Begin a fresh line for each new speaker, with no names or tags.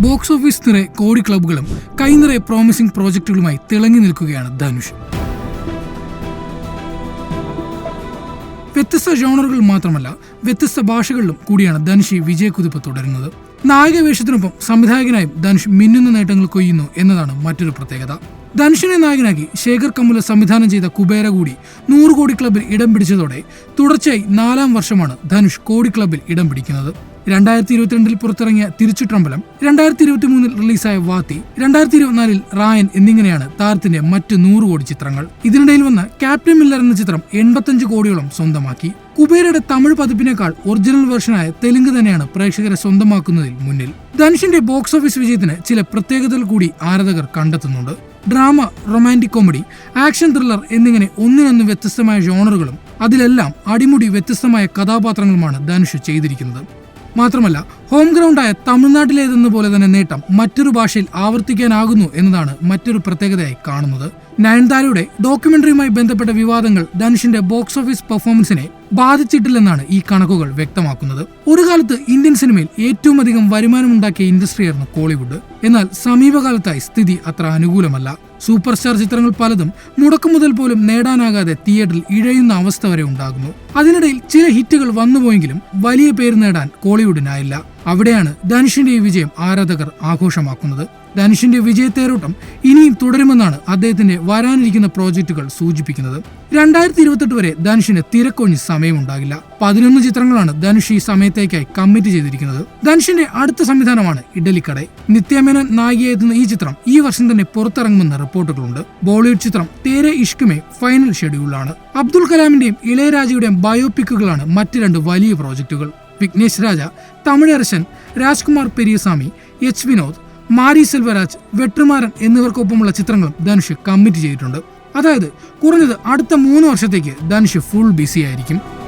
Box office നിറയെ കോടി ക്ലബ്ബുകളും കൈനിറയെ promising പ്രോജക്റ്റുകളുമായി തിളങ്ങി നിൽക്കുകയാണ് ധനുഷ്. വ്യത്യസ്ത ജോണറുകൾ മാത്രമല്ല വ്യത്യസ്ത ഭാഷകളിലും കൂടിയാണ് ധനുഷ് വിജയക്കുതിപ്പ് തുടരുന്നത്. നായക വേഷത്തിനൊപ്പം സംവിധായകനായും ധനുഷ് മിന്നുന്ന നേട്ടങ്ങൾ കൊയ്യുന്നു എന്നതാണ് മറ്റൊരു പ്രത്യേകത. ധനുഷിനെ നായകനാക്കി ശേഖർ കമ്മുല സംവിധാനം ചെയ്ത കുബേര കൂടി നൂറ് കോടി ക്ലബിൽ ഇടം പിടിച്ചതോടെ തുടർച്ചയായി നാലാം വർഷമാണ് ധനുഷ് കോടി ക്ലബിൽ ഇടം പിടിക്കുന്നത്. രണ്ടായിരത്തി ഇരുപത്തിരണ്ടിൽ പുറത്തിറങ്ങിയ തിരിച്ചുട്രമ്പലം രണ്ടായിരത്തി ഇരുപത്തി മൂന്നിൽ റിലീസായ വാത്തി രണ്ടായിരത്തി ഇരുപത്തിനാലിൽ റായൻ എന്നിങ്ങനെയാണ് താരത്തിന്റെ മറ്റ് നൂറ് കോടി ചിത്രങ്ങൾ. ഇതിനിടയിൽ വന്ന ക്യാപ്റ്റൻ മില്ലർ എന്ന ചിത്രം എൺപത്തഞ്ച് കോടിയോളം സ്വന്തമാക്കി. കുബേരയുടെ തമിഴ് പതിപ്പിനേക്കാൾ ഒറിജിനൽ വേർഷനായ തെലുങ്ക് തന്നെയാണ് പ്രേക്ഷകരെ സ്വന്തമാക്കുന്നതിൽ മുന്നിൽ. ധനുഷിന്റെ ബോക്സ് ഓഫീസ് വിജയത്തിന് ചില പ്രത്യേകതകൾ കൂടി ആരാധകർ കണ്ടെത്തുന്നുണ്ട്. Drama romantic comedy action thriller എന്നിങ്ങനെ ഒന്നിനൊന്ന് വ്യത്യസ്തമായ ജോണറുകളും അതിലെല്ലാം അടിമുടി വ്യത്യസ്തമായ കഥാപാത്രങ്ങളുമാണ് ധനുഷ് ചെയ്തിരിക്കുന്നത്. മാത്രമല്ല ഹോം ഗ്രൗണ്ടായ തമിഴ്നാട്ടിലേതെന്ന പോലെ തന്നെ നേട്ടം മറ്റൊരു ഭാഷയിൽ ആവർത്തിക്കാനാകുന്നു എന്നതാണ് മറ്റൊരു പ്രത്യേകതയായി കാണുന്നത്. നയൻതാരയുടെ ഡോക്യുമെന്ററിയുമായി ബന്ധപ്പെട്ട വിവാദങ്ങൾ ധനുഷിന്റെ ബോക്സ് ഓഫീസ് പെർഫോമൻസിനെ ബാധിച്ചിട്ടില്ലെന്നാണ് ഈ കണക്കുകൾ വ്യക്തമാക്കുന്നത്. ഒരു കാലത്ത് ഇന്ത്യൻ സിനിമയിൽ ഏറ്റവും അധികം വരുമാനമുണ്ടാക്കിയ ഇൻഡസ്ട്രിയായിരുന്നു കോളിവുഡ്. എന്നാൽ സമീപകാലത്തായി സ്ഥിതി അത്ര അനുകൂലമല്ല. സൂപ്പർ സ്റ്റാർ ചിത്രങ്ങൾ പലതും മുടക്കുമുതൽ പോലും നേടാനാകാതെ തിയേറ്ററിൽ ഇഴയുന്ന അവസ്ഥ വരെ ഉണ്ടാകുന്നു. അതിനിടയിൽ ചില ഹിറ്റുകൾ വന്നുപോയെങ്കിലും വലിയ പേര് നേടാൻ കോളിവുഡിനായില്ല. അവിടെയാണ് ധനുഷിന്റെ വിജയം ആരാധകർ ആഘോഷമാക്കുന്നത്. ധനുഷിന്റെ വിജയത്തേരോട്ടം ഇനിയും തുടരുമെന്നാണ് അദ്ദേഹത്തിന്റെ വരാനിരിക്കുന്ന പ്രോജക്റ്റുകൾ സൂചിപ്പിക്കുന്നത്. രണ്ടായിരത്തി ഇരുപത്തെട്ട് വരെ ധനുഷിന് തിരക്കൊഴിഞ്ഞ് സമയമുണ്ടാകില്ല. പതിനൊന്ന് ചിത്രങ്ങളാണ് ധനുഷ് ഈ സമയത്തേക്കായി കമ്മിറ്റ് ചെയ്തിരിക്കുന്നത്. ധനുഷിന്റെ അടുത്ത സംവിധാനമാണ് ഇഡലിക്കടை. നിത്യമേന നായികയെത്തുന്ന ഈ ചിത്രം ഈ വർഷം തന്നെ പുറത്തിറങ്ങുമെന്ന റിപ്പോർട്ടുകളുണ്ട്. ബോളിവുഡ് ചിത്രം തേരെ ഇഷ്കുമേ ഫൈനൽ ഷെഡ്യൂളാണ് അബ്ദുൾ കലാമിന്റെയും ഇളയരാജയുടെയും ബയോപിക്കുകളാണ് മറ്റ് രണ്ട് വലിയ പ്രോജക്റ്റുകൾ വിഘ്നേഷ് രാജ തമിഴരശൻ രാജ്കുമാർ പെരിയസ്വാമി എച്ച് വിനോദ് മാരി സെൽവരാജ് വെട്ടുമാരൻ എന്നിവർക്കൊപ്പമുള്ള ചിത്രങ്ങളും ധനുഷ് കമ്മിറ്റ് ചെയ്തിട്ടുണ്ട്. അതായത് കുറഞ്ഞത് അടുത്ത മൂന്ന് വർഷത്തേക്ക് ധനുഷ് ഫുൾ ബിസി ആയിരിക്കും.